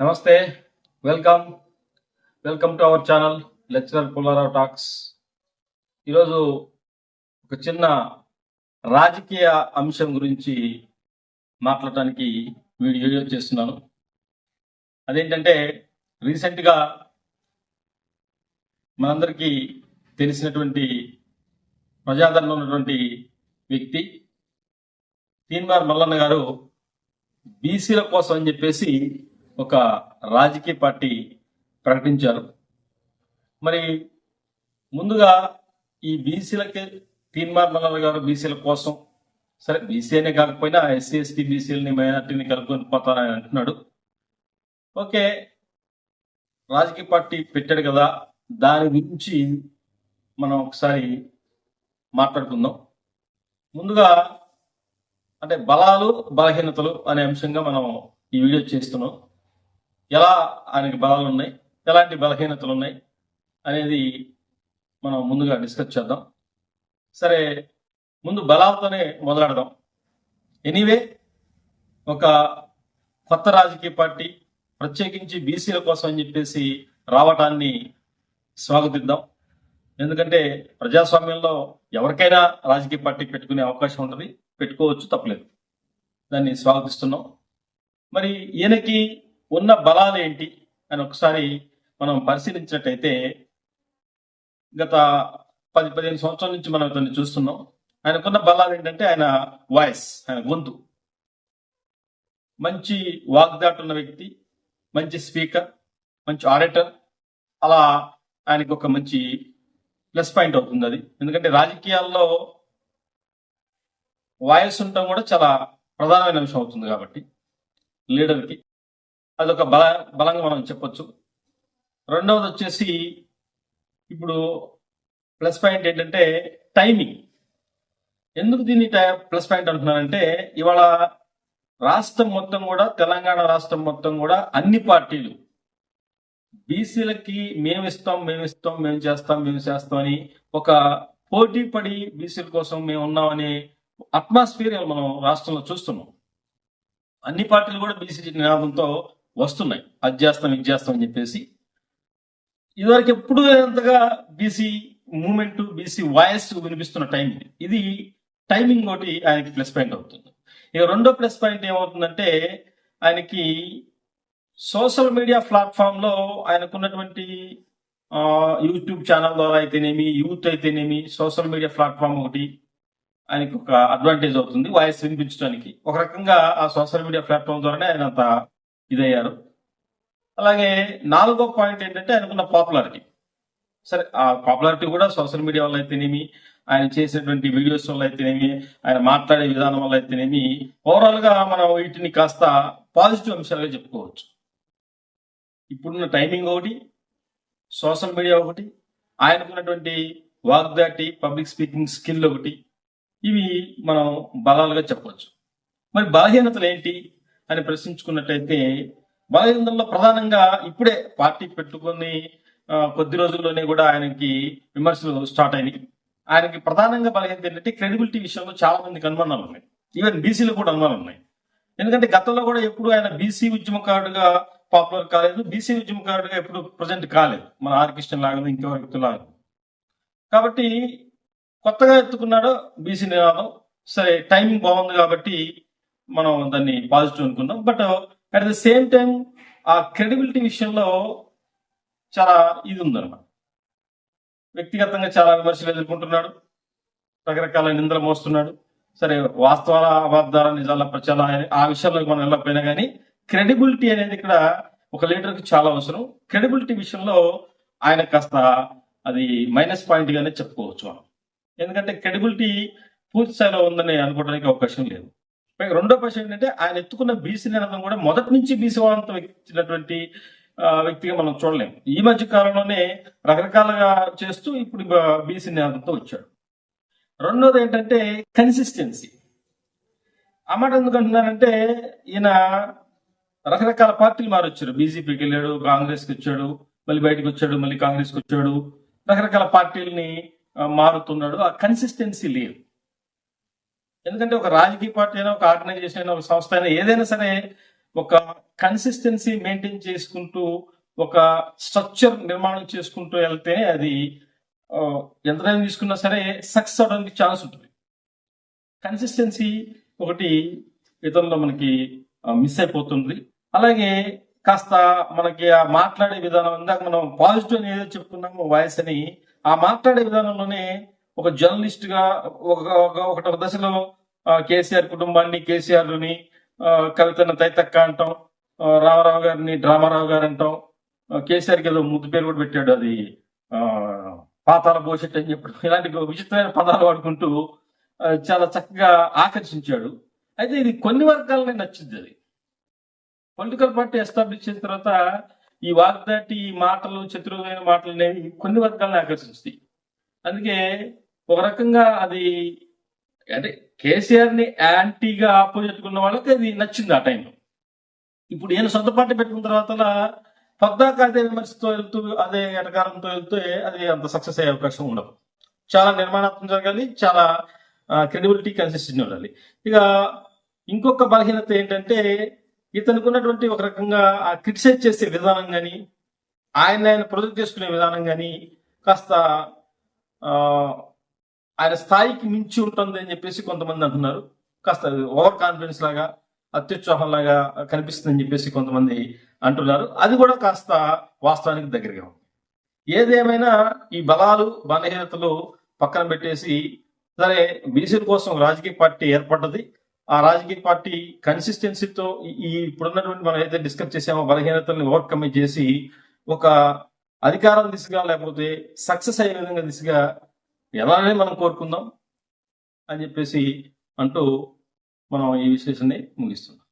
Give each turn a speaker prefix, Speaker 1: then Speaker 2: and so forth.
Speaker 1: నమస్తే welcome. Welcome to our channel lecturer Pullarao talks. ఈరోజు ఒక చిన్న రాజకీయ అంశం గురించి మాట్లాడటానికి వీడియో చేస్తున్నాను. అదేంటంటే రీసెంట్గా మనందరికీ తెలిసినటువంటి ప్రజాదరణ ఉన్నటువంటి వ్యక్తి తీన్మార్ మల్లన్న గారు బీసీల కోసం అని చెప్పేసి ఒక రాజకీయ పార్టీ ప్రకటించారు. మరి ముందుగా ఈ బీసీలకి తీన్మార్ మల్లన్న గారు బీసీల కోసం సరే బీసీ అనే కాకపోయినా ఎస్సీ ఎస్టీ బీసీలని మైనార్టీని కలుపుకొని పోతానని అంటున్నాడు. ఓకే రాజకీయ పార్టీ పెట్టాడు కదా దాని గురించి మనం ఒకసారి మాట్లాడుకుందాం. ముందుగా అంటే బలాలు బలహీనతలు అనే అంశంగా మనం ఈ వీడియో చేస్తున్నాం. ఎలా ఆయనకి బలాలు ఉన్నాయి ఎలాంటి బలహీనతలు ఉన్నాయి అనేది మనం ముందుగా డిస్కస్ చేద్దాం. సరే ముందు బలాలతోనే మొదలాడదాం. ఎనీవే ఒక కొత్త రాజకీయ పార్టీ ప్రత్యేకించి బీసీల కోసం అని చెప్పేసి రావటాన్ని స్వాగతిద్దాం. ఎందుకంటే ప్రజాస్వామ్యంలో ఎవరికైనా రాజకీయ పార్టీ పెట్టుకునే అవకాశం ఉంటుంది పెట్టుకోవచ్చు తప్పలేదు. దాన్ని స్వాగతిస్తున్నాం. మరి ఈయనకి ఉన్న బలాలు ఏంటి అని ఒకసారి మనం పరిశీలించినట్టయితే గత పది పదిహేను సంవత్సరాల నుంచి మనం ఇతన్ని చూస్తున్నాం. ఆయనకున్న బలాలు ఏంటంటే ఆయన వాయిస్ ఆయన గొంతు. మంచి వాగ్దాటు ఉన్న వ్యక్తి మంచి స్పీకర్ మంచి ఆడిటర్. అలా ఆయనకు ఒక మంచి ప్లస్ పాయింట్ అవుతుంది అది. ఎందుకంటే రాజకీయాల్లో వాయిస్ ఉండటం కూడా చాలా ప్రధానమైన అంశం అవుతుంది కాబట్టి లీడర్కి. అదొక బల బలంగా మనం చెప్పొచ్చు. రెండవది వచ్చేసి ఇప్పుడు ప్లస్ పాయింట్ ఏంటంటే టైమింగ్. ఎందుకు దీన్ని టై- ప్లస్ పాయింట్ అంటున్నానంటే ఇవాళ రాష్ట్రం మొత్తం కూడా తెలంగాణ రాష్ట్రం మొత్తం కూడా అన్ని పార్టీలు బీసీలకి మేము ఇస్తాం మేము ఇస్తాం మేము చేస్తాం మేము చేస్తాం అని ఒక పోటీ పడి బీసీల కోసం మేము ఉన్నామనే అట్మాస్ఫియర్ మనం రాష్ట్రంలో చూస్తున్నాం. అన్ని పార్టీలు కూడా బీసీ నినాదంతో వస్తున్నాయి. అది చేస్తాం ఇది చేస్తాం అని చెప్పేసి. ఇదివరకు ఎప్పుడు అంతగా బీసీ మూమెంట్ బీసీ వాయిస్ వినిపిస్తున్న టైం ఇది. ఇది టైమింగ్ ఒకటి ఆయనకి ప్లస్ పాయింట్ అవుతుంది. ఇక రెండో ప్లస్ పాయింట్ ఏమవుతుందంటే ఆయనకి సోషల్ మీడియా ప్లాట్ఫామ్లో ఆయనకున్నటువంటి యూట్యూబ్ ఛానల్ ద్వారా అయితేనేమి యూత్ అయితేనేమి సోషల్ మీడియా ప్లాట్ఫామ్ ఒకటి ఆయనకి ఒక అడ్వాంటేజ్ అవుతుంది వాయిస్ వినిపించడానికి. ఒక రకంగా ఆ సోషల్ మీడియా ప్లాట్ఫామ్ ద్వారానే ఆయన అంత ఇదయ్యారు. అలాగే నాలుగో పాయింట్ ఏంటంటే ఆయనకున్న పాపులారిటీ. సరే ఆ పాపులారిటీ కూడా సోషల్ మీడియా వల్ల అయితేనేమి ఆయన చేసేటువంటి వీడియోస్ వల్ల అయితేనేమి ఆయన మాట్లాడే విధానం వల్ల అయితేనేమి ఓవరాల్గా మనం వీటిని కాస్త పాజిటివ్ అంశాలుగా చెప్పుకోవచ్చు. ఇప్పుడున్న టైమింగ్ ఒకటి సోషల్ మీడియా ఒకటి ఆయనకున్నటువంటి వాగ్దాటి పబ్లిక్ స్పీకింగ్ స్కిల్ ఒకటి ఇవి మనం బలాలుగా చెప్పవచ్చు. మరి బలహీనతలు ఏంటి? అని ప్రశ్నించుకున్నట్టయితే బలహీనతల్లో ప్రధానంగా ఇప్పుడే పార్టీ పెట్టుకొని కొద్ది రోజుల్లోనే కూడా ఆయనకి విమర్శలు స్టార్ట్ అయినాయి. ఆయనకి ప్రధానంగా బలహీనత ఏంటంటే క్రెడిబిలిటీ విషయంలో చాలా మందికి అనుమానాలు ఉన్నాయి. ఈవెన్ బీసీలో కూడా అనుమానాలు ఉన్నాయి. ఎందుకంటే గతంలో కూడా ఎప్పుడు ఆయన బీసీ ఉద్యమకారుడుగా పాపులర్ కాలేదు. బీసీ ఉద్యమకారుడుగా ఎప్పుడు ప్రజెంట్ కాలేదు. మన ఆర్ కృష్ణ లాగా ఇంకో వ్యక్తులాగా కాబట్టి కొత్తగా ఎత్తుకున్నాడు బీసీ నినాదం. సరే టైమింగ్ బాగుంది కాబట్టి మనం దాన్ని పాజిటివ్ అనుకుందాం. But at the same time ఆ క్రెడిబిలిటీ విషయంలో చాలా ఇది ఉందన్నమాట. వ్యక్తిగతంగా చాలా విమర్శలు ఎదుర్కొంటున్నాడు. రకరకాల నిందలు మోస్తున్నాడు. సరే వాస్తవాల అబద్ధాల నిజాల ప్రచారం ఆ విషయంలోకి మనం వెళ్ళకపోయినా కానీ క్రెడిబిలిటీ అనేది ఇక్కడ ఒక లీడర్కి చాలా అవసరం. క్రెడిబిలిటీ విషయంలో ఆయన కాస్త అది మైనస్ పాయింట్ గానే చెప్పుకోవచ్చు మనం. ఎందుకంటే క్రెడిబిలిటీ పూర్తి స్థాయిలో ఉందని అనుకోవడానికి అవకాశం లేదు. రెండో ప్రశ్న ఏంటంటే ఆయన ఎత్తుకున్న బీసీ నినాదం కూడా మొదటి నుంచి బీసీ వాళ్ళంతా వ్యక్తినటువంటి ఆ, వ్యక్తిగా మనం చూడలేం. ఈ మధ్య కాలంలోనే రకరకాలుగా చేస్తూ ఇప్పుడు బీసీ నినాదంతో వచ్చాడు. రెండోది ఏంటంటే కన్సిస్టెన్సీ ఆ మాట ఎందుకు అంటున్నానంటే ఈయన రకరకాల పార్టీలు మారొచ్చారు. బీజేపీకి వెళ్ళాడు కాంగ్రెస్కి వచ్చాడు మళ్ళీ బయటకు వచ్చాడు మళ్ళీ కాంగ్రెస్కి వచ్చాడు. రకరకాల పార్టీలని మారుతున్నాడు. ఆ కన్సిస్టెన్సీ లేదు. ఎందుకంటే ఒక రాజకీయ పార్టీ అయినా ఒక ఆర్గనైజేషన్ అయినా ఒక సంస్థ అయినా ఏదైనా సరే ఒక కన్సిస్టెన్సీ మెయింటైన్ చేసుకుంటూ ఒక స్ట్రక్చర్ నిర్మాణం చేసుకుంటూ వెళ్తే అది ఎంతైనా తీసుకున్నా సరే సక్సెస్ అవడానికి ఛాన్స్ ఉంటుంది. కన్సిస్టెన్సీ ఒకటి ఇతరుల్లో మనకి మిస్ అయిపోతుంది. అలాగే కాస్త మనకి ఆ మాట్లాడే విధానం ఇందాక మనం పాజిటివ్ అని ఏదో చెప్పుకున్నామో వాయిస్ అని ఆ మాట్లాడే విధానంలోనే ఒక జర్నలిస్ట్గా ఒక ఒక- దశలో కేసీఆర్ కుటుంబాన్ని కేసీఆర్ని కవితను తైతక్క అంటాం రామారావు గారిని డ్రామారావు గారు అంటాం. కేసీఆర్కి ఏదో ముద్దు పేరు కూడా పెట్టాడు అది ఆ, పాతాల భవిష్యత్ అని చెప్పడం ఇలాంటి విచిత్రమైన పదాలు వాడుకుంటూ చాలా చక్కగా ఆకర్షించాడు. అయితే ఇది కొన్ని వర్గాలనే నచ్చింది అది. పొలిటికల్ పార్టీ ఎస్టాబ్లిష్ చేసిన తర్వాత ఈ వాగ్దాటి మాటలు చతురమైన మాటలు అనేవి కొన్ని వర్గాలను ఆకర్షిస్తాయి. అందుకే ఒక రకంగా అది అంటే కేసీఆర్ని యాంటీగా ఆపోజిట్ ఉన్న వాళ్ళకి అది నచ్చింది ఆ టైంలో. ఇప్పుడు ఈయన సొంత పార్టీ పెట్టుకున్న తర్వాత పద్దాక అదే విమర్శతో వెళ్తూ అదే ఎటకారంతో వెళ్తే అది అంత సక్సెస్ అయ్యే అవకాశం ఉండదు. చాలా నిర్మాణాత్మకం జరగాలి చాలా క్రెడిబిలిటీ కన్సిస్టెంట్ ఉండాలి. ఇక ఇంకొక బలహీనత ఏంటంటే ఇతనికి ఉన్నటువంటి ఒక రకంగా ఆ క్రిటిసైజ్ చేసే విధానం కానీ ఆయన ఆయన ప్రొజెక్ట్ చేసుకునే విధానం కానీ కాస్త ఆయన స్థాయికి మించి ఉంటుంది అని చెప్పేసి కొంతమంది అంటున్నారు. కాస్త ఓవర్ కాన్ఫిడెన్స్ లాగా అత్యుత్సాహం లాగా కనిపిస్తుందని చెప్పేసి కొంతమంది అంటున్నారు. అది కూడా కాస్త వాస్తవానికి దగ్గరగా ఉంది. ఏదేమైనా ఈ బలాలు బలహీనతలు పక్కన పెట్టేసి సరే బీసీల కోసం రాజకీయ పార్టీ ఏర్పడ్డది. ఆ రాజకీయ పార్టీ కన్సిస్టెన్సీతో ఈ- ఇప్పుడున్నటువంటి మనం అయితే డిస్కస్ చేసామో బలహీనతల్ని ఓవర్కమ్ చేసి ఒక అధికారం దిశగా లేకపోతే సక్సెస్ అయ్యే విధంగా దిశగా ఎలానే మనం కోరుకుందాం అని చెప్పేసి అంటూ మనం ఈ విశేషాన్ని ముగిస్తున్నాం.